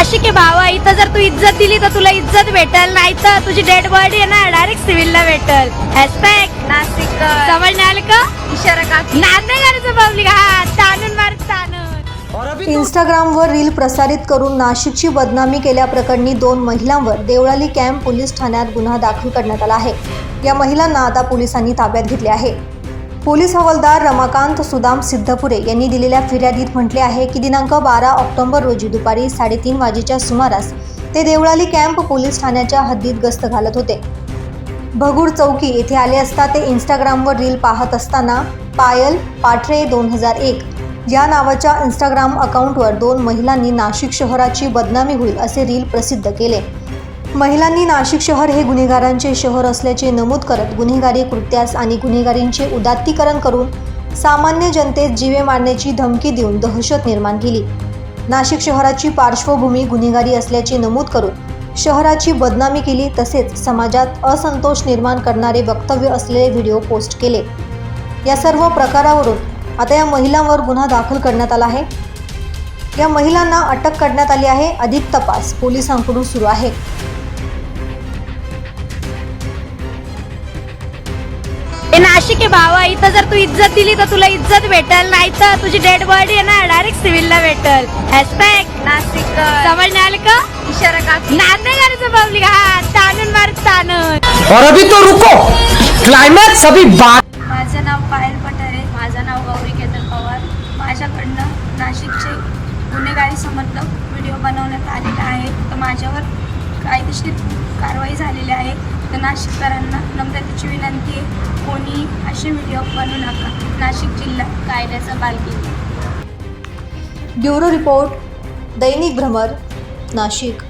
नाशिक आहे भावा इथं जर तू इज्जत दिली तर तुला इज्जत भेटल नाही तर तुझी डेड बॉडी आहे ना डायरेक्ट सिव्हिलला भेटल. हॅशटॅग नाशिक समजणे आलं का इशारा का? पब्लिक हा मार इंस्टाग्रामवर रील प्रसारित करून नाशिकची बदनामी केल्याप्रकरणी दोन महिलांवर देवळाली कॅम्प पोलीस ठाण्यात गुन्हा दाखल करण्यात आला आहे. या महिलांना आता पोलिसांनी ताब्यात घेतले आहे. पोलीस हवालदार रमाकांत सुदाम सिद्धपुरे यांनी दिलेल्या फिर्यादीत म्हटले आहे की दिनांक बारा ऑक्टोबर रोजी दुपारी साडेतीन वाजेच्या सुमारास ते देवळाली कॅम्प पोलीस ठाण्याच्या हद्दीत गस्त घालत होते. भगूर चौकी येथे आले असता ते इंस्टाग्रामवर रील पाहत असताना पायल पाठरे दोन हजार एक या नावाच्या इंस्टाग्राम अकाउंटवर दोन महिलांनी नाशिक शहराची बदनामी होईल असे रील प्रसिद्ध केले. महिलांनी नाशिक शहर हे गुन्हेगारांचे शहर असल्याचे नमूद करत गुन्हेगारी कृत्यास आणि गुन्हेगारींचे उदात्तीकरण करून सामान्य जनतेत जीवे मारण्याची धमकी देऊन दहशत निर्माण केली. नाशिक शहराची पार्श्वभूमी गुन्हेगारी असल्याचे नमूद करून शहराची बदनामी केली तसेच समाजात असंतोष निर्माण करणारे वक्तव्य असलेले व्हिडिओ पोस्ट केले. या सर्व प्रकारावरून आता या महिलांवर गुन्हा दाखल करण्यात आला आहे. या महिलांना अटक करण्यात आली आहे. अधिक तपास पोलिसांकडून सुरू आहे. हे नाशिक आहे भावा इथं जर तू इज्जत दिली तर तुला इज्जत भेटल नाही तर तुझी डेड बॉडी आहे ना डायरेक्ट सिव्हिलला भेटल. हॅशटॅग नाशिक. समजणे आलं का? इशारा का? नाद नाही करायचं पब्लिक हा ताणून मार ताणून और अभी तो रुको. क्लाइमैक्स अभी बाकी माझं नाव पायल पठारे माझं नाव गौरी केतन पवार. माझ्याकडनं नाशिकचे गुन्हेगारी समर्थक व्हिडिओ बनवण्यात आलेला आहे तर माझ्यावर कायदेशीर कारवाई झालेली आहे. तर नाशिककरांना नम्रतेची विनंती आहे कोणी असे व्हिडिओ बनवू नका. नाशिक जिल्हा कायद्याचा बालकी ब्युरो रिपोर्ट दैनिक भ्रमर नाशिक.